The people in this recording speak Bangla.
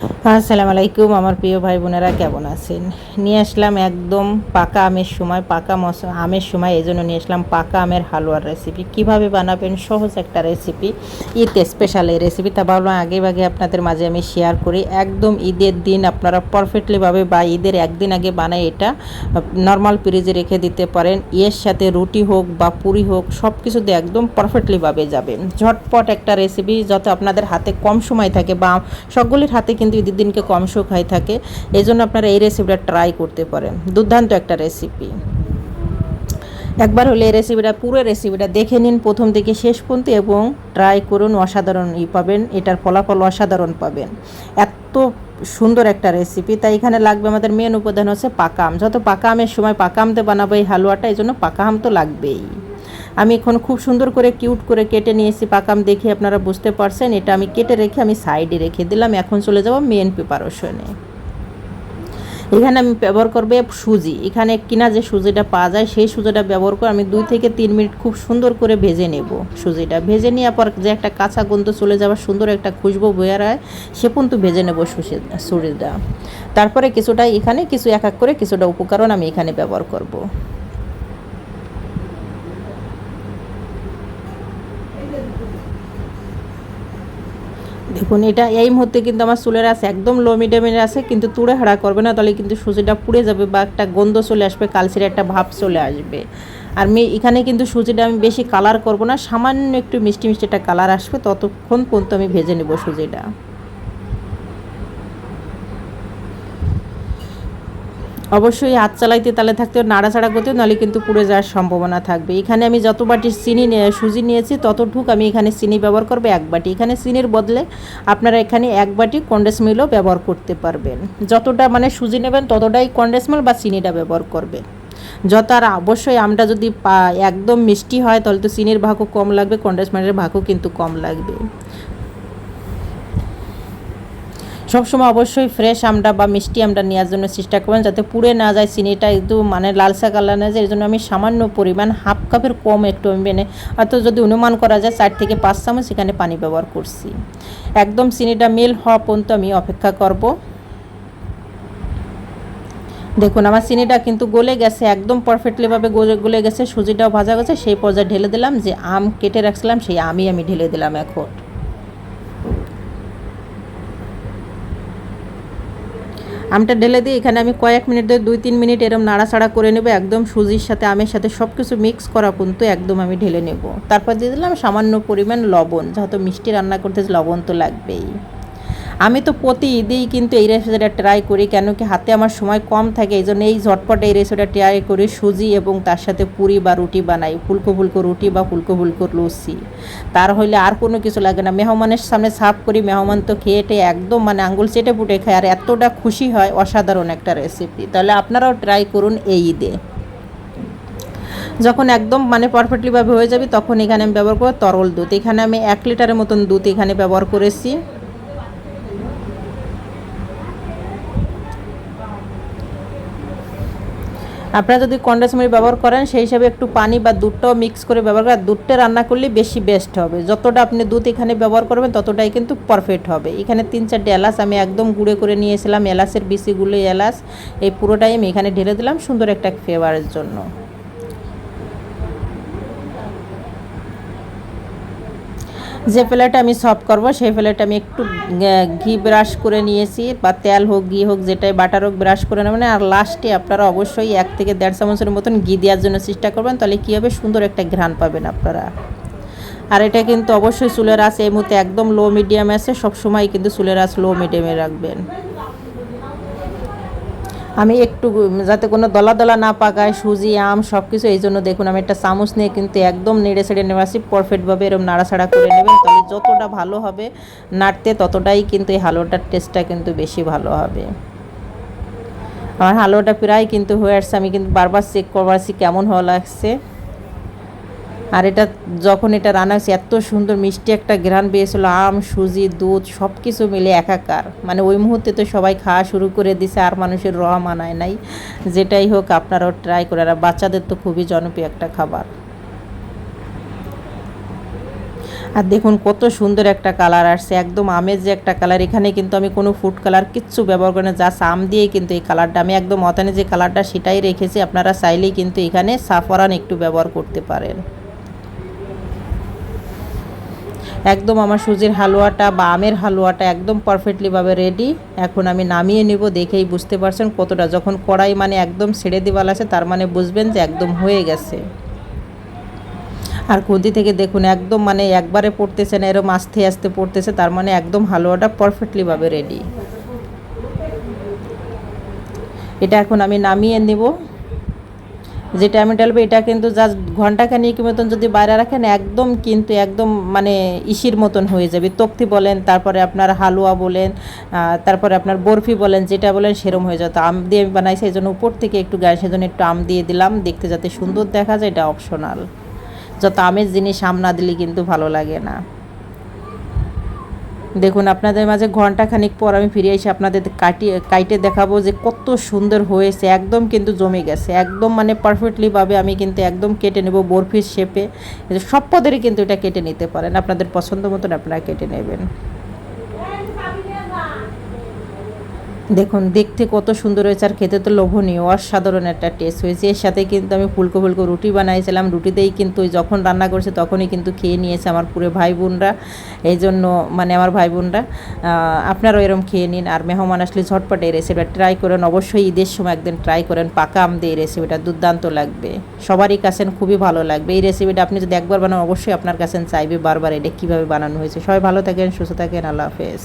আসসালামু আলাইকুম আমার প্রিয় ভাই বোনেরা, কেমন আছেন? নিয়ে আসলাম একদম পাকা আমের সময়, পাকা মশ আমের সময় এই জন্য নিয়ে আসলাম পাকা আমের হালুয়ার রেসিপি কীভাবে বানাবেন? সহজ একটা রেসিপি ঈদ স্পেশাল এই রেসিপি তা ভাবলাম আগে ভাগে আপনাদের মাঝে আমি শেয়ার করি। একদম ঈদের দিন আপনারা পারফেক্টলিভাবে বা ঈদের একদিন আগে বানাই এটা নর্মাল ফ্রিজে রেখে দিতে পারেন। এর সাথে রুটি হোক বা পুরি হোক সব কিছুতে একদম পারফেক্টলিভাবে যাবে। ঝটপট একটা রেসিপি যত আপনাদের হাতে কম সময় থাকে বা সকলের হাতে কিন্তু ঈদের দিনকে কম খাই থাকে। এই জন্য আপনারা এই রেসিপিটা ট্রাই করতে পারেন। দুর্দান্ত একটা রেসিপি একবার হলে এই রেসিপিটা পুরো রেসিপিটা দেখে নিন প্রথম থেকে শেষ পর্যন্ত এবং ট্রাই করুন, অসাধারণ ই পাবেন। এটার ফলাফল অসাধারণ পাবেন। এত সুন্দর একটা রেসিপি তাই এখানে লাগবে আমাদের মেন উপাদান হচ্ছে পাকা আম যত পাকা আমের সময় পাকা আমতে বানাবো এই হালুয়াটা এই জন্য পাকা আম তো লাগবেই। আমি এখন খুব সুন্দর করে কিউট করে কেটে নিয়েছি পাকাম দেখে আপনারা বুঝতে পারছেন। এটা আমি কেটে রেখে আমি সাইডে রেখে দিলাম। এখন চলে যাব মেন প্রিপারেশনে এখানে আমি ব্যবহার করবে সুজি। এখানে কিনা যে সুজিটা পাওয়া যায়, সেই সুজিটা ব্যবহার করে আমি দুই থেকে তিন মিনিট খুব সুন্দর করে ভেজে নেব সুজিটা। ভেজে নেওয়ার পর যে একটা কাঁচা গন্ধ চলে যাওয়ার সুন্দর একটা খুশবু বয়ে হয় সে পর্যন্ত ভেজে নেব সুজিটা। তারপরে কিছুটা এখানে কিছু এক এক করে কিছুটা উপকরণ আমি এখানে ব্যবহার করব। দেখুন, এটা এই মুহূর্তে কিন্তু আমার চুলের আছে, একদম লো মিডিয়ামের আছে, কিন্তু তুড়ে হাড়া করবে না, তাহলে কিন্তু সুজিটা পুড়ে যাবে বা একটা গন্ধ চলে আসবে, কালসির একটা ভাব চলে আসবে। আর মেয়ে এখানে কিন্তু সুজিটা আমি বেশি কালার করব না, সামান্য একটু মিষ্টি মিষ্টি একটা কালার আসবে, ততক্ষণ পর্যন্ত আমি ভেজে নেব সুজিটা। অবশ্যই হাত চালাইতে, তালে থাকতে নাড়াচাড়া করতে, নাহলে কিন্তু পুড়ে যাওয়ার সম্ভাবনা থাকবে। এখানে আমি যত বাটি চিনি সুজি নিয়েছি, ততটুক আমি এখানে চিনি ব্যবহার করব এক বাটি। এখানে চিনির বদলে আপনারা এখানে এক বাটি কন্ডেন্স মিলও ব্যবহার করতে পারবেন। যতটা মানে সুজি নেবেন, ততটাই কন্ডেন্স মিল বা চিনিটা ব্যবহার করবেন যত আর অবশ্যই আমটা যদি একদম মিষ্টি হয়, তাহলে তো চিনির ভাগও কম লাগবে, কন্ডেন্স মিলের ভাগও কিন্তু কম লাগবে। সবসময় অবশ্যই ফ্রেশ আমটা বা মিষ্টি আমটা নেওয়ার জন্য চেষ্টা করবেন, যাতে পুড়ে না যায় চিনিটা একটু মানে লালসা কালার না যায়। এর জন্য আমি সামান্য পরিমাণ হাফ কাপের কম একটু আমি বেনে হয়তো যদি অনুমান করা যায়, চার থেকে পাঁচ চামচ সেখানে পানি ব্যবহার করছি। একদম চিনিটা মেল হওয়া পর্যন্ত আমি অপেক্ষা করব। দেখুন, আমার চিনিটা কিন্তু গলে গেছে, একদম পারফেক্টলিভাবে গলে গলে গেছে, সুজিটাও ভাজা গেছে, সেই পর্যায়ে ঢেলে দিলাম যে আম কেটে রাখছিলাম, সেই আমই আমি ঢেলে দিলাম এখন। আমটা ঢেলে দিয়ে এখানে আমি কয়েক মিনিট ধরে দুই তিন মিনিট এরম নাড়াচাড়া করে নেব, একদম সুজির সাথে আমের সাথে সব কিছু মিক্স করা পর্যন্ত একদম আমি ঢেলে নেব। তারপর দিয়ে দিলাম সামান্য পরিমাণ লবণ যেহেতু মিষ্টি রান্না করতে লবণ তো লাগবেই। আমি তো প্রতি ঈদেই কিন্তু এই রেসিপিটা ট্রাই করি, কেন কি হাতে আমার সময় কম থাকে এই জন্য এই ঝটপট এই রেসিপিটা ট্রাই করি, সুজি এবং তার সাথে পুরি বা রুটি বানাই, ফুলকো ফুলকো রুটি বা ফুলকো ফুলকো লুচি তার হইলে আর কোনো কিছু লাগে না, মেহমানের সামনে সাফ করি, মেহমান তো খেয়েটে একদম মানে আঙ্গুল চেটে পুটে খায়, আর এতটা খুশি হয় অসাধারণ একটা রেসিপি তাহলে আপনারাও ট্রাই করুন এই ঈদে। যখন একদম মানে পারফেক্টলিভাবে হয়ে যাবে, তখন এখানে আমি ব্যবহার করব তরল দুধ। এখানে আমি এক লিটারের মতন দুধ এখানে ব্যবহার করেছি। আপনারা যদি কন্ডেন্স মিল্ক ব্যবহার করেন, সেই হিসাবে একটু পানি বা দুধটাও মিক্স করে ব্যবহার করেন। দুধটা রান্না করলে বেশি বেস্ট হবে। যতটা আপনি দুধ এখানে ব্যবহার করবেন, ততটাই কিন্তু পারফেক্ট হবে। এখানে তিন চারটে এলাচ আমি একদম গুঁড়ে করে নিয়েছিলাম, এলাচের বিসিগুলো এলাচ, এই পুরোটাই আমি এখানে ঢেলে দিলাম সুন্দর একটা ফ্লেভারের জন্য। যে প্লেটে আমি সফট করব, সেই প্লেটে আমি একটু ঘি ব্রাশ করে নিয়েছি, বা তেল হোক, ঘি হোক, যেটাই বাটার হোক, ব্রাশ করে নেবেন। আর লাস্টে আপনারা অবশ্যই এক থেকে দেড় চামচের মতন ঘি দেওয়ার জন্য চেষ্টা করবেন, তাহলে কী হবে? সুন্দর একটা ঘ্রাণ পাবেন আপনারা। আর এটা কিন্তু অবশ্যই চুলের আঁচ এই মুহূর্তে একদম লো মিডিয়ামে আছে, সবসময় কিন্তু চুলের আঁচ লো মিডিয়ামে রাখবেন। আমি একটু যাতে কোনো দলা দলা না পাকায়, সুজি, আম সব কিছু এই জন্য দেখুন, আমি একটা চামচ নিয়ে কিন্তু একদম নেড়ে ছেড়ে নেওয়া আসি পারফেক্টভাবে এরকম নাড়াছাড়া করে নেবেন। তাহলে যতটা ভালো হবে নাড়তে, ততটাই কিন্তু এই হালুয়াটার টেস্টটা কিন্তু বেশি ভালো হবে। আমার হালুয়াটা প্রায় কিন্তু হয়ে আসছে। আমি কিন্তু বারবার চেক করবার কেমন হওয়া লাগছে। আর এটা যখন এটা রান্না হয়েছে, এত সুন্দর মিষ্টি একটা ঘ্রাণ পেয়েছিলো, আম, সুজি, দুধ সব কিছু মিলে একাকার। মানে ওই মুহূর্তে তো সবাই খাওয়া শুরু করে দিছে, আর মানুষের র মানায় নাই। যেটাই হোক, আপনারাও ট্রাই করে, আর বাচ্চাদের তো খুবই জনপ্রিয় একটা খাবার। আর দেখুন, কত সুন্দর একটা কালার আসছে, একদম আমের যে একটা কালার এখানে কিন্তু আমি কোনো ফুড কালার কিচ্ছু ব্যবহার করি না জাস্ট আম দিয়েই কিন্তু এই কালারটা আমি একদম অতানে যে কালারটা সেটাই রেখেছি, আপনারা চাইলেই কিন্তু এখানে সাফরান একটু ব্যবহার করতে পারেন। একদম আমার সুজির হালুয়াটা বা আমের হালুয়াটা একদম পারফেক্টলিভাবে রেডি এখন আমি নামিয়ে নিব, দেখেই বুঝতে পারছেন কতটা। যখন কড়াই মানে একদম ছেড়ে দেওয়াল আছে, তার মানে বুঝবেন যে একদম হয়ে গেছে। আর খুন্তি থেকে দেখুন, একদম মানে একবারে পড়তেছে না এরকম আস্তে আস্তে পড়তেছে, তার মানে একদম হালুয়াটা পারফেক্টলিভাবে রেডি এটা এখন আমি নামিয়ে নেব। যেটা আমি ডালবো এটা কিন্তু জাস্ট ঘন্টাখানিক মতন যদি বাইরে রাখেন, একদম কিন্তু একদম মানে ইসির মতন হয়ে যাবে। তক্তি বলেন, তারপরে আপনার হালুয়া বলেন তারপরে আপনার বরফি বলেন, যেটা বলেন, সেরম হয়ে যেত আম দিয়ে আমি বানাইছি এই জন্য উপর থেকে একটু গায়ে সেজন্য একটু আম দিয়ে দিলাম। দেখতে যাতে সুন্দর দেখা যায়, এটা অপশনাল যত আমের জিনিস আম না দিলে কিন্তু ভালো লাগে না। দেখুন, আপনাদের মাঝে ঘণ্টা খানিক পর আমি ফিরে এসে আপনাদের কাটিয়ে, কাইটে দেখাবো যে কত সুন্দর হয়েছে। একদম কিন্তু জমে গেছে। একদম মানে পারফেক্টলিভাবে আমি কিন্তু একদম কেটে নেব বরফির শেপে সব পদেরই কিন্তু এটা কেটে নিতে পারেন। আপনাদের পছন্দ মতন আপনারা কেটে নেবেন। দেখুন, দেখতে কত সুন্দর হয়েছে আর খেতে তো লোভনীয়, অসাধারণ একটা টেস্ট হয়েছে। এর সাথে কিন্তু আমি ফুলকো ফুলকো রুটি বানাইছিলাম। রুটিতেই কিন্তু যখন রান্না করছে তখনই কিন্তু খেয়ে নিয়েছে আমার পুরো ভাই বোনরা। এই জন্য মানে আমার ভাই বোনরা আপনারাও এরম খেয়ে নিন আর মেহমান আসলে ঝটপট এই রেসিপিটা ট্রাই করেন। অবশ্যই ঈদের সময় একদিন ট্রাই করেন, পাকা আম দিয়ে এই রেসিপিটা দুর্দান্ত লাগবে। সবারই কাছে খুবই ভালো লাগবে। এই রেসিপিটা আপনি যদি একবার বানান, অবশ্যই আপনার কাছে চাইবে বারবার এটা কীভাবে বানানো হয়েছে। সবাই ভালো থাকেন, সুস্থ থাকেন, আল্লাহ হাফেজ।